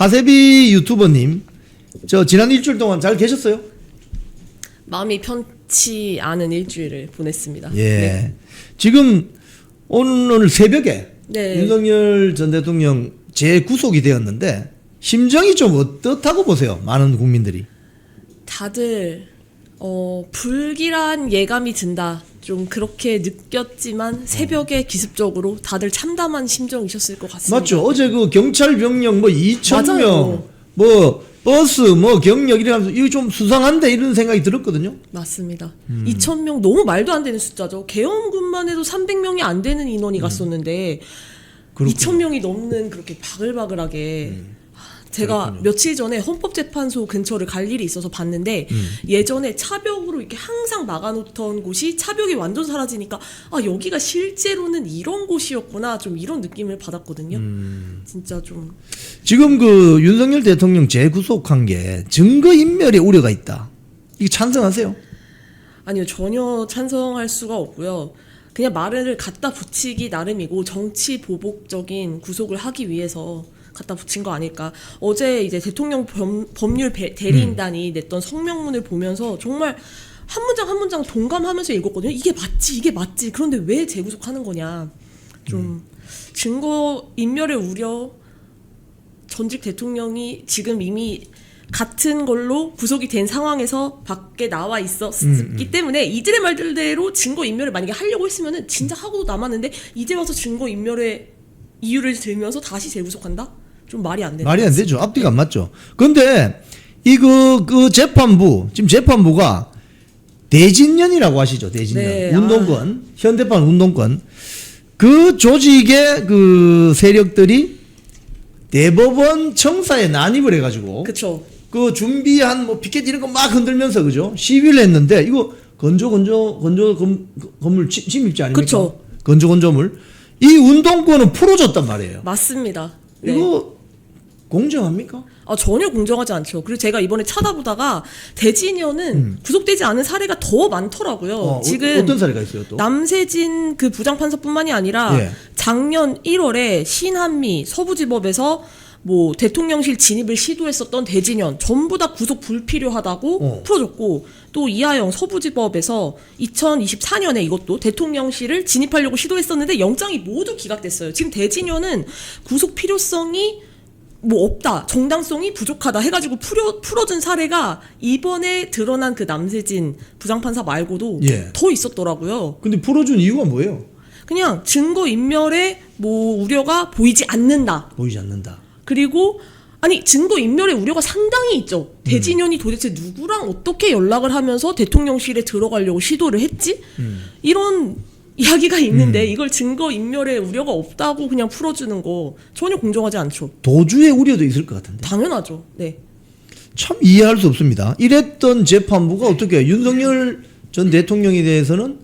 하세비 유튜버님, 저 지난 일주일 동안 잘 계셨어요? 마음이 편치 않은 일주일을 보냈습니다. 예. 네. 지금 오늘 새벽에 네. 윤석열 전 대통령 재구속이 되었는데 심정이 좀 어떻다고 보세요? 많은 국민들이. 다들 어, 불길한 예감이 든다. 좀 그렇게 느꼈지만 새벽에 기습적으로 다들 참담한 심정이셨을 것 같습니다. 맞죠? 어제 그 경찰 병력 뭐 2천 맞아요. 명, 뭐 버스, 뭐 경력 이래 하면서 이거 좀 수상한데 이런 생각이 들었거든요. 맞습니다. 음. 2천 명 너무 말도 안 되는 숫자죠. 계엄군만 해도 300명이 안 되는 인원이 갔었는데 음. 그렇군요. 음. 2천 명이 넘는 그렇게 바글바글하게 제가 며칠 전에 헌법재판소 근처를 갈 일이 있어서 봤는데 음. 예전에 차벽으로 이렇게 항상 막아놓던 곳이 차벽이 완전 사라지니까 아 여기가 실제로는 이런 곳이었구나 좀 이런 느낌을 받았거든요. 음. 진짜 좀 지금 그 윤석열 대통령 재구속한 게 증거 인멸에 우려가 있다. 이거 찬성하세요? 아니요 전혀 찬성할 수가 없고요. 그냥 말을 갖다 붙이기 나름이고 정치 보복적인 구속을 하기 위해서 갖다 붙인 거 아닐까. 어제 이제 대통령 범, 법률 배- 대리인단이 냈던 성명문을 보면서 정말 한 문장 한 문장 동감하면서 읽었거든요. 이게 맞지, 이게 맞지. 그런데 왜 재구속하는 거냐. 좀 증거 인멸의 우려 전직 대통령이 지금 이미 같은 걸로 구속이 된 상황에서 밖에 나와 있었기 때문에 이들의 말들대로 증거 인멸을 만약에 하려고 했으면은 진짜 하고도 남았는데 이제 와서 증거 인멸의 이유를 들면서 다시 재구속한다? 좀 말이 안 되는 말이 안 되죠. 앞뒤가 안 맞죠. 근데 이거 그 재판부 지금 재판부가 대진년이라고 하시죠. 대진년 네, 운동권 현대판 운동권 그 조직의 그 세력들이 대법원 청사에 난입을 해가지고 그쵸 그 준비한 뭐 피켓 이런 거 막 흔들면서 그죠 시위를 했는데 이거 건조 건조 건조 건, 건물 침- 침입지 아닙니까? 그쵸. 건조 건조물 이 운동권은 풀어줬단 말이에요. 맞습니다 네. 이거 공정합니까? 아, 전혀 공정하지 않죠. 그리고 제가 이번에 찾아보다가 대진현은 구속되지 않은 사례가 더 많더라고요. 음. 어, 지금 어, 어떤 사례가 있어요 또? 남세진 그 부장판사뿐만이 아니라 예. 작년 1월에 신한미 서부지법에서 뭐 대통령실 진입을 시도했었던 대진현 전부 다 구속 불필요하다고 어. 풀어줬고 또 이하영 서부지법에서 2024년에 이것도 대통령실을 진입하려고 시도했었는데 영장이 모두 기각됐어요. 지금 대진현은 구속 필요성이 뭐 없다 정당성이 부족하다 해가지고 풀어 풀어준 사례가 이번에 드러난 그 남세진 부장판사 말고도 예. 더 있었더라고요. 근데 풀어준 이유가 뭐예요? 그냥 증거 인멸에 뭐 우려가 보이지 않는다. 보이지 않는다. 그리고 아니 증거 인멸의 우려가 상당히 있죠. 대진현이 도대체 누구랑 어떻게 연락을 하면서 대통령실에 들어가려고 시도를 했지? 이런 이야기가 있는데 이걸 증거 인멸의 우려가 없다고 그냥 풀어주는 거 전혀 공정하지 않죠. 도주의 우려도 있을 것 같은데. 당연하죠. 네. 참 이해할 수 없습니다. 이랬던 재판부가 어떻게 윤석열 전 대통령에 대해서는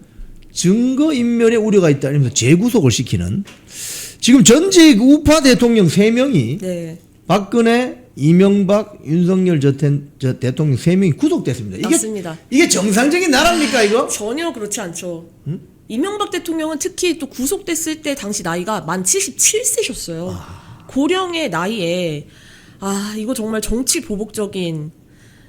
증거 인멸의 우려가 있다 이러면서 재구속을 시키는 지금 전직 우파 대통령 3명이 네. 박근혜, 이명박, 윤석열 전 대- 저 대통령 3명이 구속됐습니다. 이게 맞습니다. 이게 정상적인 나라입니까 이거? 전혀 그렇지 않죠. 이명박 대통령은 특히 또 구속됐을 때 당시 나이가 만 77세셨어요. 아. 고령의 나이에 아 이거 정말 정치 보복적인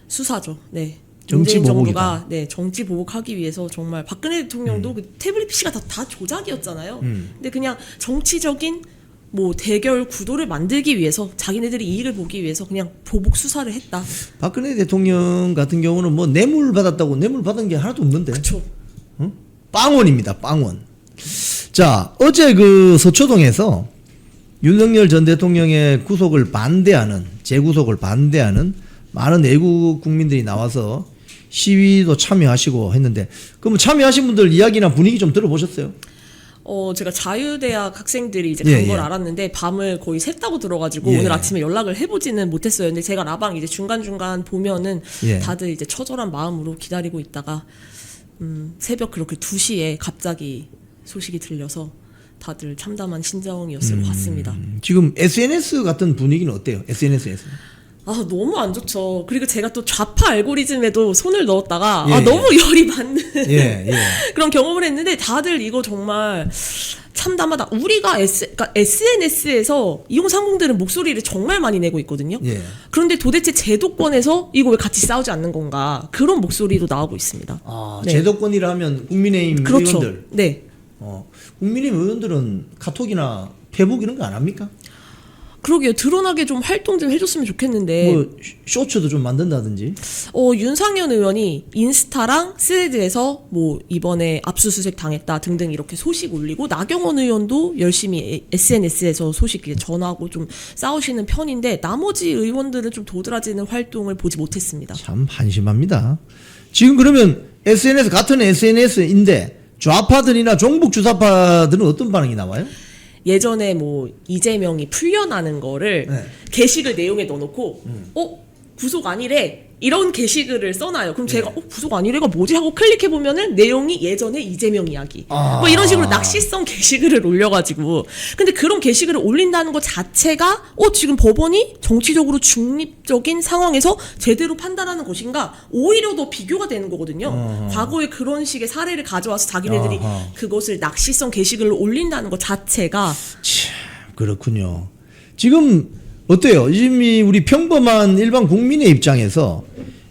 수사죠. 네. 정치. 정부가 네 정치 보복하기 위해서 정말 박근혜 대통령도 그 태블릿 PC가 다, 다 조작이었잖아요. 음. 근데 그냥 정치적인 뭐 대결 구도를 만들기 위해서 자기네들이 이익을 보기 위해서 그냥 보복 수사를 했다. 박근혜 대통령 같은 경우는 뭐 뇌물 받았다고 뇌물 받은 게 하나도 없는데 그렇죠. 빵원입니다. 빵원. 자, 어제 그 서초동에서 윤석열 전 대통령의 구속을 반대하는 재구속을 반대하는 많은 외국 국민들이 나와서 시위도 참여하시고 했는데 그럼 참여하신 분들 이야기나 분위기 좀 들어보셨어요? 어, 제가 자유대학 학생들이 이제 예, 간걸 예. 알았는데 밤을 거의 샜다고 들어가지고 예. 오늘 아침에 연락을 해보지는 못했어요. 근데 제가 라방 이제 중간중간 보면은 예. 다들 이제 처절한 마음으로 기다리고 있다가 음, 새벽 그렇게 2시에 갑자기 소식이 들려서 다들 참담한 심정이었을 것 같습니다. 음, 지금 SNS 같은 분위기는 어때요? SNS에서. 아 너무 안 좋죠. 그리고 제가 또 좌파 알고리즘에도 손을 넣었다가 예, 아 예. 너무 열이 받는 예, 예. 그런 경험을 했는데 다들 이거 정말 참담하다. 우리가 S, 그러니까 SNS에서 이용상공들은 목소리를 정말 많이 내고 있거든요. 예. 그런데 도대체 제도권에서 이거 왜 같이 싸우지 않는 건가 그런 목소리도 나오고 있습니다. 아, 네. 제도권이라 하면 국민의힘 그렇죠. 의원들. 네. 어, 국민의힘 의원들은 카톡이나 페북 이런 거 안 합니까? 그러게요. 드러나게 좀 활동 좀 해줬으면 좋겠는데 뭐 쇼츠도 좀 만든다든지. 어, 윤상현 의원이 인스타랑 스레드에서 뭐 이번에 압수수색 당했다 등등 이렇게 소식 올리고 나경원 의원도 열심히 SNS에서 소식 전하고 좀 싸우시는 편인데 나머지 의원들은 좀 도드라지는 활동을 보지 못했습니다. 참 한심합니다. 지금 그러면 SNS 같은 SNS인데 좌파들이나 종북 주사파들은 어떤 반응이 나와요? 예전에 뭐 이재명이 풀려나는 거를 네. 게시글 내용에 넣어놓고 어? 구속 아니래 이런 게시글을 써놔요. 그럼 네. 제가 어 구속 아니래가 뭐지 하고 클릭해 보면은 내용이 예전에 이재명 이야기 아. 뭐 이런 식으로 낚시성 게시글을 올려가지고 근데 그런 게시글을 올린다는 것 자체가 어 지금 법원이 정치적으로 중립적인 상황에서 제대로 판단하는 것인가 오히려 더 비교가 되는 거거든요. 과거에 그런 식의 사례를 가져와서 자기네들이 아하. 그것을 낚시성 게시글로 올린다는 것 자체가 참 그렇군요. 지금 어때요? 지금 이 우리 평범한 일반 국민의 입장에서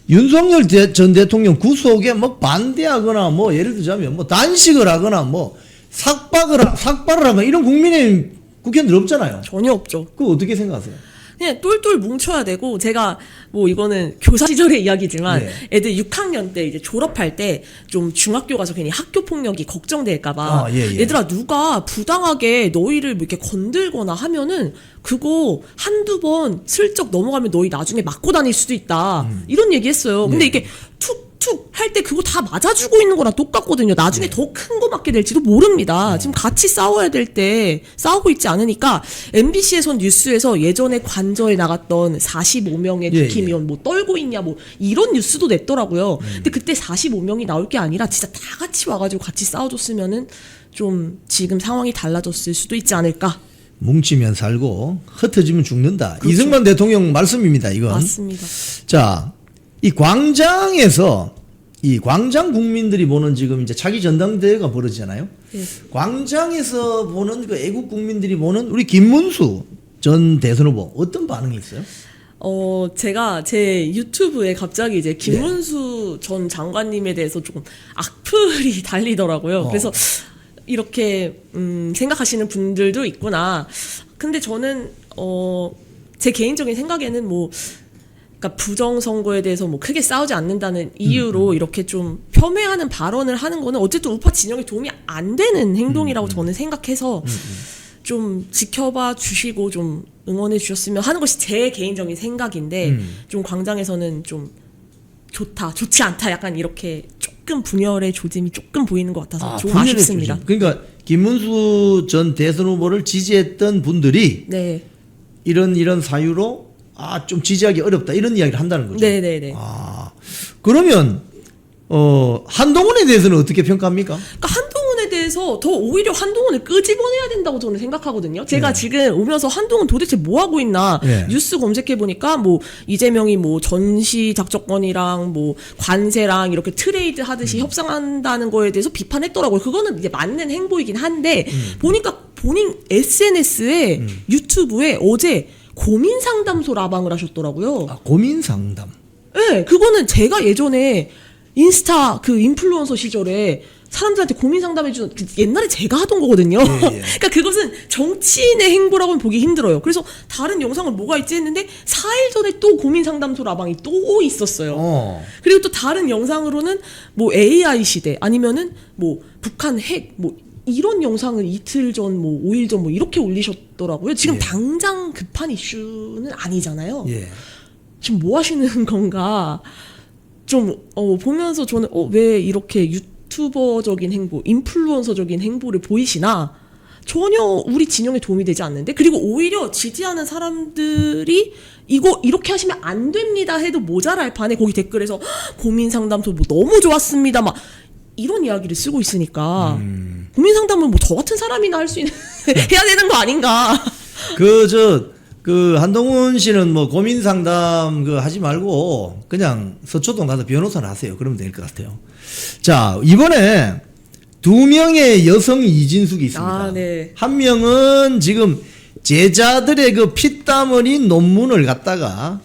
윤석열 대- 전 대통령 구속에 뭐 반대하거나 뭐 예를 들자면 뭐 단식을 하거나 뭐 삭박을 하, 삭발을 하거나 이런 국민의 국회의원들 없잖아요. 전혀 없죠. 그거 어떻게 생각하세요? 그냥 똘똘 뭉쳐야 되고 제가 뭐 이거는 교사 시절의 이야기지만 네. 애들 6학년 때 이제 졸업할 때 좀 중학교 가서 괜히 학교 폭력이 걱정될까봐 아, 예, 예. 얘들아 누가 부당하게 너희를 뭐 이렇게 건들거나 하면은 그거 한두 번 슬쩍 넘어가면 너희 나중에 맞고 다닐 수도 있다 음. 이런 얘기했어요. 근데 네. 이게 툭 툭할때 그거 다 맞아주고 있는 거랑 똑같거든요. 나중에 더 큰 거 맞게 될지도 모릅니다. 어. 지금 같이 싸워야 될 때 싸우고 있지 않으니까 MBC에선 뉴스에서 예전에 관저에 나갔던 45명의 예, 국힘의원 뭐 떨고 있냐 뭐 이런 뉴스도 냈더라고요. 음. 근데 그때 45명이 나올 게 아니라 진짜 다 같이 와가지고 같이 싸워줬으면은 좀 지금 상황이 달라졌을 수도 있지 않을까. 뭉치면 살고 흩어지면 죽는다. 이승만 대통령 말씀입니다. 이건. 맞습니다. 자, 이 광장에서 이 광장 국민들이 보는 지금 이제 차기 전당대회가 벌어지잖아요. 네. 광장에서 보는 그 애국 국민들이 보는 우리 김문수 전 대선 후보 어떤 반응이 있어요? 어, 제가 제 유튜브에 갑자기 네. 이제 김문수 전 장관님에 대해서 조금 악플이 달리더라고요. 어. 그래서 이렇게, 음, 생각하시는 분들도 있구나. 근데 저는, 어, 제 개인적인 생각에는 뭐, 그러니까 부정 선거에 대해서 뭐 크게 싸우지 않는다는 이유로 이렇게 좀 폄훼하는 발언을 하는 거는 어쨌든 우파 진영에 도움이 안 되는 행동이라고 저는 생각해서 좀 지켜봐 주시고 좀 응원해 주셨으면 하는 것이 제 개인적인 생각인데 좀 광장에서는 좀 좋다, 좋지 않다 약간 이렇게 조금 분열의 조짐이 조금 보이는 것 같아서 좀 분열의 아쉽습니다. 조짐. 그러니까 김문수 전 대선 후보를 지지했던 분들이 네, 이런 이런 사유로 아 좀 지지하기 어렵다 이런 이야기를 한다는 거죠. 네, 네, 네. 아 그러면 어 한동훈에 대해서는 어떻게 평가합니까? 그러니까 한동훈에 대해서 더 오히려 한동훈을 끄집어내야 된다고 저는 생각하거든요. 제가 네. 지금 오면서 한동훈 도대체 뭐 하고 있나 네. 뉴스 검색해 보니까 뭐 이재명이 뭐 전시 작전권이랑 뭐 관세랑 이렇게 트레이드 음. 하듯이 협상한다는 거에 대해서 비판했더라고요. 그거는 이제 맞는 행보이긴 한데 음. 보니까 본인 SNS에 유튜브에 어제 고민 상담소 라방을 하셨더라고요. 아, 고민 상담. 네, 그거는 제가 예전에 인스타 그 인플루언서 시절에 사람들한테 고민 상담해주는 그 옛날에 제가 하던 거거든요. 예, 예. 그러니까 그것은 정치인의 행보라고는 보기 힘들어요. 그래서 다른 영상은 뭐가 있지 했는데 4일 전에 또 고민 상담소 라방이 또 있었어요. 어. 그리고 또 다른 영상으로는 뭐 AI 시대 아니면은 뭐 북한 핵 뭐 이런 영상을 이틀 전 뭐 5일 전 뭐 이렇게 올리셨더라고요. 지금 예. 당장 급한 이슈는 아니잖아요. 예. 지금 뭐 하시는 건가 좀 어, 보면서 저는 어, 왜 이렇게 유튜버적인 행보, 인플루언서적인 행보를 보이시나 전혀 우리 진영에 도움이 되지 않는데 그리고 오히려 지지하는 사람들이 이거 이렇게 하시면 안 됩니다 해도 모자랄 판에 거기 댓글에서 "헉, 고민 상담소 뭐 너무 좋았습니다 막 이런 이야기를 쓰고 있으니까 고민 상담은 뭐 저 같은 사람이나 할 수 있는 해야 되는 거 아닌가 그 저 그 한동훈 씨는 뭐 고민 상담 그 하지 말고 그냥 서초동 가서 변호사를 하세요. 그러면 될 것 같아요. 자 이번에 두 명의 여성 이진숙이 있습니다. 아, 네. 한 명은 지금 제자들의 그 피땀 흘린 논문을 갖다가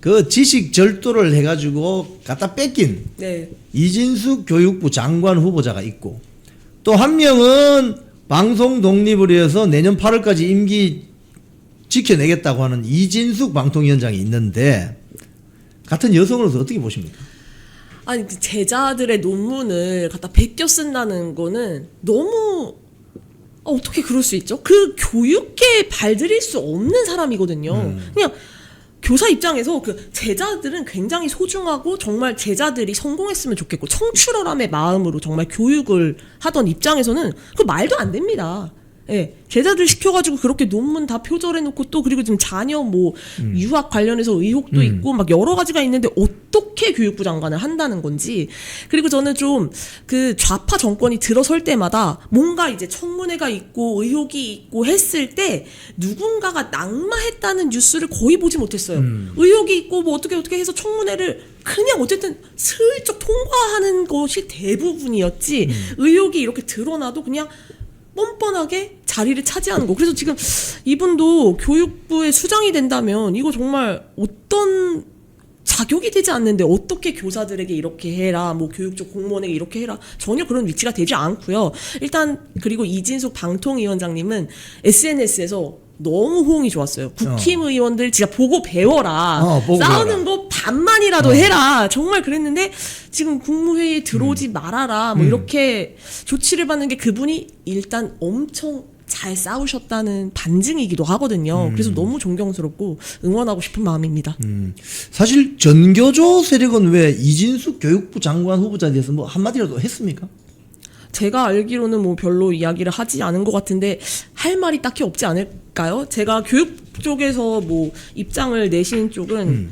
그 지식 절도를 해가지고 갖다 뺏긴 네. 이진숙 교육부 장관 후보자가 있고 또 한 명은 방송 독립을 위해서 내년 8월까지 임기 지켜내겠다고 하는 이진숙 방통위원장이 있는데 같은 여성으로서 어떻게 보십니까? 아니 그 제자들의 논문을 갖다 베껴 쓴다는 거는 너무 아, 어떻게 그럴 수 있죠? 그 교육계에 발들일 수 없는 사람이거든요. 그냥 교사 입장에서 그 제자들은 굉장히 소중하고 정말 제자들이 성공했으면 좋겠고 청출어람의 마음으로 정말 교육을 하던 입장에서는 그 말도 안 됩니다. 예, 제자들 시켜가지고 그렇게 논문 다 표절해놓고 또 그리고 지금 자녀 뭐 유학 관련해서 의혹도 있고 막 여러 가지가 있는데 어떻게 교육부 장관을 한다는 건지. 그리고 저는 좀 그 좌파 정권이 들어설 때마다 뭔가 이제 청문회가 있고 의혹이 있고 했을 때 누군가가 낙마했다는 뉴스를 거의 보지 못했어요. 의혹이 있고 뭐 어떻게 어떻게 해서 청문회를 그냥 어쨌든 슬쩍 통과하는 것이 대부분이었지 의혹이 이렇게 드러나도 그냥 뻔뻔하게 자리를 차지하는 거. 그래서 지금 이분도 교육부의 수장이 된다면 이거 정말 어떤 자격이 되지 않는데 어떻게 교사들에게 이렇게 해라, 뭐 교육적 공무원에게 이렇게 해라 전혀 그런 위치가 되지 않고요. 일단 그리고 이진숙 방통위원장님은 SNS에서 너무 호응이 좋았어요. 국힘 의원들 진짜 보고 배워라. 어, 보고 싸우는 배워라. 거 반만이라도 해라. 정말 그랬는데 지금 국무회의에 들어오지 말아라. 뭐 이렇게 조치를 받는 게 그분이 일단 엄청 잘 싸우셨다는 반증이기도 하거든요. 그래서 너무 존경스럽고 응원하고 싶은 마음입니다. 사실 전교조 세력은 왜 이진숙 교육부 장관 후보자에 대해서 뭐 한마디라도 했습니까? 제가 알기로는 뭐 별로 이야기를 하지 않은 것 같은데 할 말이 딱히 없지 않을까요? 제가 교육 쪽에서 뭐 입장을 내신 쪽은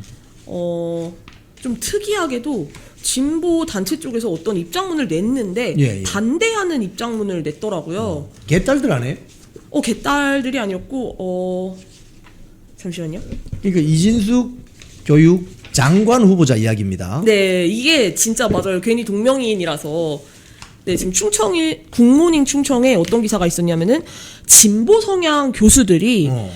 어 좀 특이하게도 진보 단체 쪽에서 어떤 입장문을 냈는데 예, 예. 반대하는 입장문을 냈더라고요. 개딸들 안 해요? 어 개딸들이 아니었고 어 잠시만요. 그러니까 이진숙 교육 장관 후보자 이야기입니다. 네, 이게 진짜 맞아요. 괜히 동명이인이라서. 네, 지금 충청일 국모닝 충청에 어떤 기사가 있었냐면은 진보 성향 교수들이 어.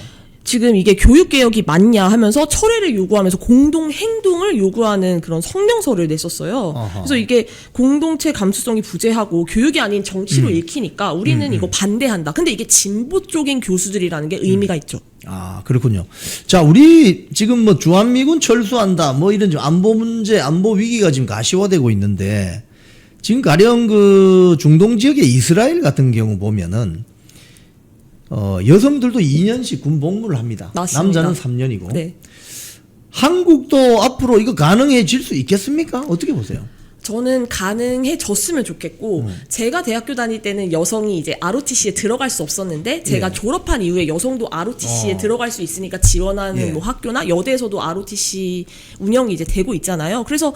지금 이게 교육 개혁이 맞냐 하면서 철회를 요구하면서 공동 행동을 요구하는 그런 성명서를 냈었어요. 아하. 그래서 이게 공동체 감수성이 부재하고 교육이 아닌 음. 정치로 읽히니까 우리는 이거 반대한다. 근데 이게 진보 쪽인 교수들이라는 게 의미가 음. 있죠. 아 그렇군요. 자 우리 지금 뭐 주한미군 철수한다 뭐 이런 좀 안보 문제 안보 위기가 지금 가시화되고 있는데 지금 가령 그 중동 지역의 이스라엘 같은 경우 보면은 어 여성들도 2년씩 군 복무를 합니다. 맞습니다. 남자는 3년이고 네. 한국도 앞으로 이거 가능해질 수 있겠습니까? 어떻게 보세요? 저는 가능해졌으면 좋겠고 음. 제가 대학교 다닐 때는 여성이 이제 ROTC에 들어갈 수 없었는데 제가 예. 졸업한 이후에 여성도 ROTC에 어. 들어갈 수 있으니까 지원하는 예. 뭐 학교나 여대에서도 ROTC 운영이 이제 되고 있잖아요. 그래서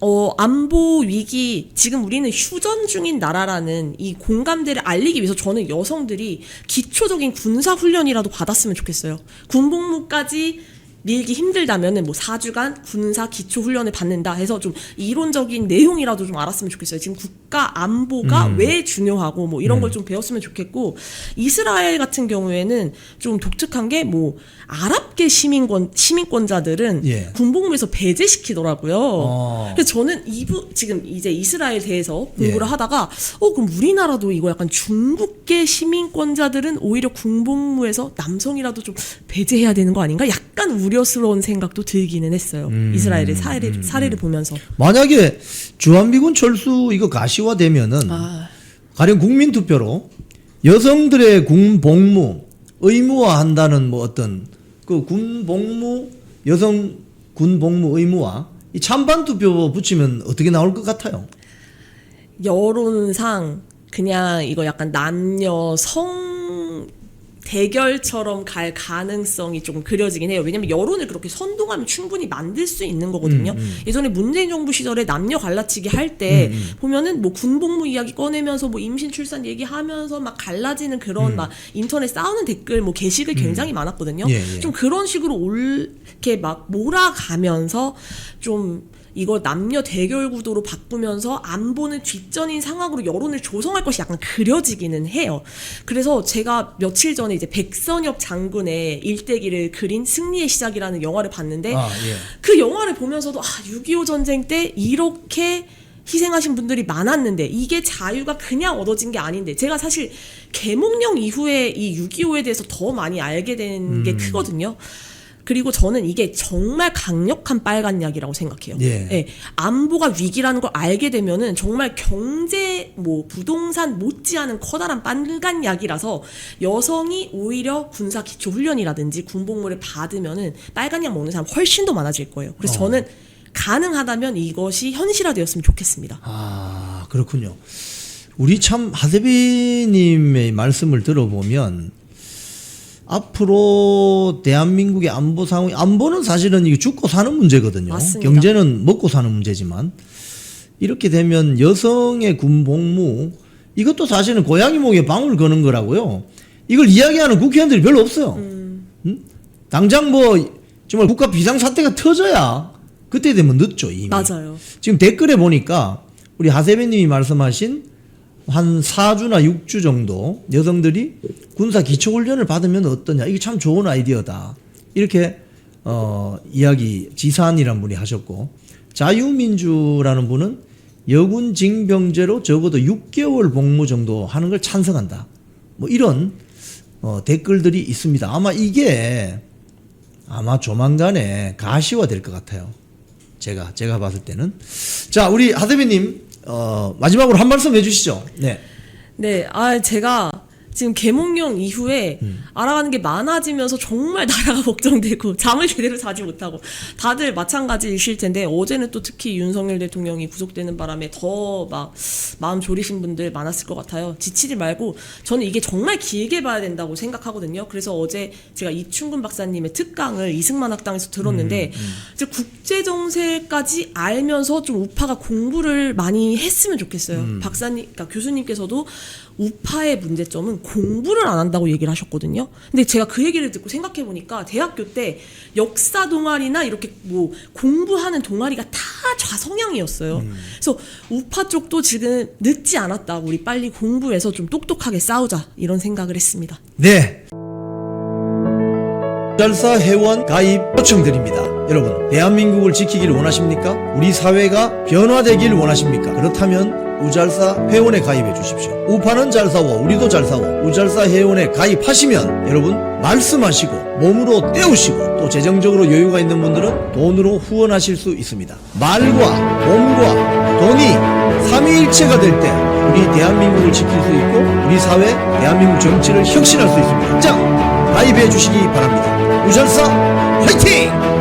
어, 안보 위기, 지금 우리는 휴전 중인 나라라는 이 공감대를 알리기 위해서 저는 여성들이 기초적인 군사훈련이라도 받았으면 좋겠어요. 군복무까지 밀기 힘들다면은 뭐 4주간 군사 기초 훈련을 받는다 해서 좀 이론적인 내용이라도 좀 알았으면 좋겠어요. 지금 국가 안보가 음. 왜 중요하고 뭐 이런 걸좀 배웠으면 좋겠고 이스라엘 같은 경우에는 좀 독특한 게 뭐 아랍계 시민권 시민권자들은 예. 군복무에서 배제시키더라고요. 어. 그래서 저는 이부 지금 이제 이스라엘 대해서 공부를 예. 하다가 어 그럼 우리나라도 이거 약간 중국계 시민권자들은 오히려 군복무에서 남성이라도 좀 배제해야 되는 거 아닌가? 약간 우려 스러운 생각도 들기는 했어요. 음. 이스라엘의 사례를 사례를 보면서. 만약에 주한미군 철수 이거 가시화되면은 아, 가령 국민투표로 여성들의 군 복무 의무화한다는 뭐 어떤 그 군 복무 여성 군 복무 의무화 이 찬반 투표 붙이면 어떻게 나올 것 같아요? 여론상 그냥 이거 약간 남녀 성 대결처럼 갈 가능성이 조금 그려지긴 해요. 왜냐면 여론을 그렇게 선동하면 충분히 만들 수 있는 거거든요. 예전에 문재인 정부 시절에 남녀 갈라치기 할 때 보면은 뭐 군복무 이야기 꺼내면서 뭐 임신 출산 얘기하면서 막 갈라지는 그런 막 인터넷 싸우는 댓글 뭐 게시글 굉장히 많았거든요. 예, 예. 좀 그런 식으로 올 이렇게 막 몰아가면서 좀 이걸 남녀 대결 구도로 바꾸면서 안보는 뒷전인 상황으로 여론을 조성할 것이 약간 그려지기는 해요. 그래서 제가 며칠 전에 이제 백선엽 장군의 일대기를 그린 승리의 시작이라는 영화를 봤는데 아, 예. 그 영화를 보면서도 아, 6.25 전쟁 때 이렇게 희생하신 분들이 많았는데 이게 자유가 그냥 얻어진 게 아닌데 제가 사실 개몽령 이후에 이 6.25에 대해서 더 많이 알게 된게 크거든요. 그리고 저는 이게 정말 강력한 빨간 약이라고 생각해요. 예. 안보가 위기라는 걸 알게 되면은 정말 경제 뭐 부동산 못지않은 커다란 빨간 약이라서 여성이 오히려 군사 기초 훈련이라든지 군복무를 받으면은 빨간 약 먹는 사람 훨씬 더 많아질 거예요. 그래서 어. 저는 가능하다면 이것이 현실화되었으면 좋겠습니다. 아, 그렇군요. 우리 참 하세빈님의 말씀을 들어보면 앞으로 대한민국의 안보 상황, 안보는 사실은 이게 죽고 사는 문제거든요. 맞습니다. 경제는 먹고 사는 문제지만 이렇게 되면 여성의 군 복무 이것도 사실은 고양이 목에 방울 거는 거라고요. 이걸 이야기하는 국회의원들이 별로 없어요. 음? 당장 뭐 정말 국가 비상 사태가 터져야 그때 되면 늦죠 이미. 맞아요. 지금 댓글에 보니까 우리 하세빈님이 말씀하신 한 4주나 6주 정도 여성들이 군사 기초훈련을 받으면 어떠냐. 이게 참 좋은 아이디어다. 이렇게 어, 이야기 지산이라는 분이 하셨고 자유민주라는 분은 여군 징병제로 적어도 6개월 복무 정도 하는 걸 찬성한다. 뭐 이런 어, 댓글들이 있습니다. 아마 이게 아마 조만간에 가시화 될 것 같아요. 제가 제가 봤을 때는 자 우리 하대비님 어, 마지막으로 한 말씀 해주시죠. 네. 네, 아 제가 지금 개몽령 이후에 음. 알아가는 게 많아지면서 정말 나라가 걱정되고 잠을 제대로 자지 못하고 다들 마찬가지이실 텐데 어제는 또 특히 윤석열 대통령이 구속되는 바람에 더 막 마음 졸이신 분들 많았을 것 같아요. 지치지 말고 저는 이게 정말 길게 봐야 된다고 생각하거든요. 그래서 어제 제가 이충근 박사님의 특강을 이승만 학당에서 들었는데 음, 이제 국제 정세까지 알면서 좀 우파가 공부를 많이 했으면 좋겠어요. 음. 박사님, 그러니까 교수님께서도 우파의 문제점은 공부를 안 한다고 얘기를 하셨거든요. 근데 제가 그 얘기를 듣고 생각해 보니까 대학교 때 역사 동아리나 이렇게 뭐 공부하는 동아리가 다 좌성향이었어요. 그래서 우파 쪽도 지금 늦지 않았다. 우리 빨리 공부해서 좀 똑똑하게 싸우자 이런 생각을 했습니다. 네. 잘사 회원 가입 요청드립니다. 여러분, 대한민국을 지키기를 원하십니까? 우리 사회가 변화되길 원하십니까? 그렇다면 우잘사 회원에 가입해 주십시오. 우파는 잘 싸워, 우리도 잘 싸워. 우잘사 회원에 가입하시면 여러분 말씀하시고 몸으로 때우시고 또 재정적으로 여유가 있는 분들은 돈으로 후원하실 수 있습니다. 말과 몸과 돈이 삼위일체가 될 때 우리 대한민국을 지킬 수 있고 우리 사회, 대한민국 정치를 혁신할 수 있습니다. 자, 가입해 주시기 바랍니다. 우잘사 화이팅!